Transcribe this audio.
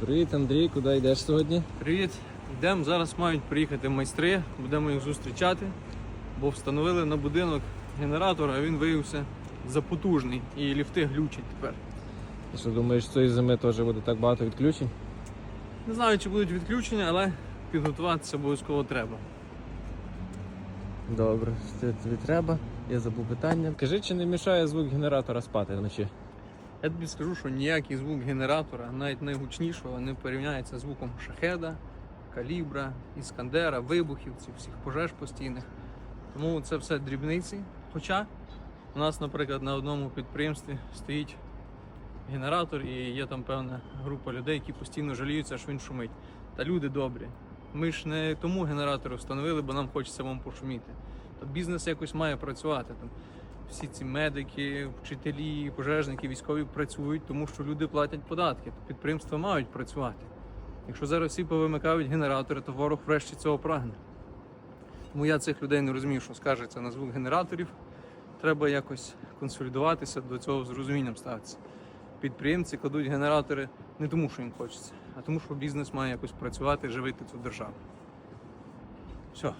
Привіт, Андрій, куди йдеш сьогодні? Привіт! Йдемо. Зараз мають приїхати майстри, будемо їх зустрічати, бо встановили на будинок генератор, а він виявився запотужний і ліфти глючать тепер. Ти що думаєш, цієї зими теж буде так багато відключень? Не знаю, чи будуть відключення, але підготуватися обов'язково треба. Добре, що тобі треба. Я забув питання. Скажи, чи не мішає звук генератора спати вночі? Я тобі скажу, що ніякий звук генератора, навіть найгучнішого, не порівняється з звуком шахеда, калібра, іскандера, вибухів, цих всіх пожеж постійних. Тому це все дрібниці. Хоча у нас, наприклад, на одному підприємстві стоїть генератор і є там певна група людей, які постійно жаліються, що він шумить. Та люди добрі. Ми ж не тому генератор встановили, бо нам хочеться вам пошуміти. То бізнес якось має працювати. Всі ці медики, вчителі, пожежники, військові працюють, тому що люди платять податки. Підприємства мають працювати. Якщо зараз всі повимикають генератори, то ворог врешті цього прагне. Тому я цих людей не розумію, що скажеться на звук генераторів. Треба якось консолідуватися, до цього з розумінням ставитися. Підприємці кладуть генератори не тому, що їм хочеться, а тому, що бізнес має якось працювати, живити цю державу. Все,